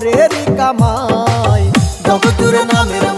পরেরই কামাই। জগৎজুড়ে নামের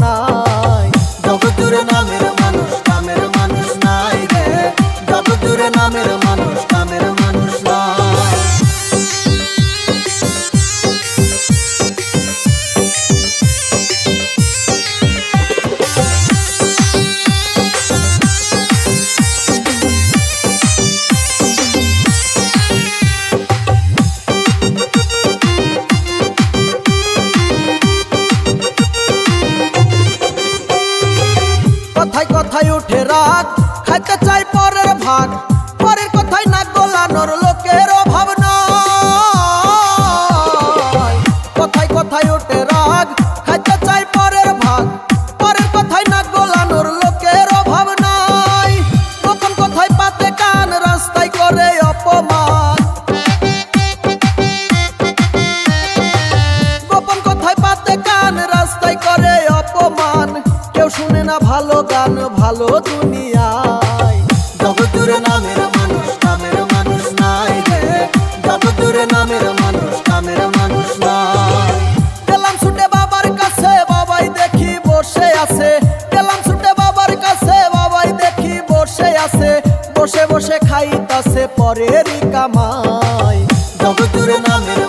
কথায় কথায় উঠে রাগ খাইতে চাই পরের ভাগ। পরের কথায় না গোলানোর লোকের গান ভালো দুনিয়ায়। জগৎ জুড়ে নামের মানুষ কামের মানুষ নাই রে। জগৎ জুড়ে নামের মানুষ কামের মানুষ নাই। গেলাম ছুটে বাবার কাছে, বাবাই দেখি বসে আছে। গেলাম ছুটে বাবার কাছে, বাবাই দেখি বসে আছে। বসে বসে খাইতাছে পরেরই কামাই। জুড়ে নামের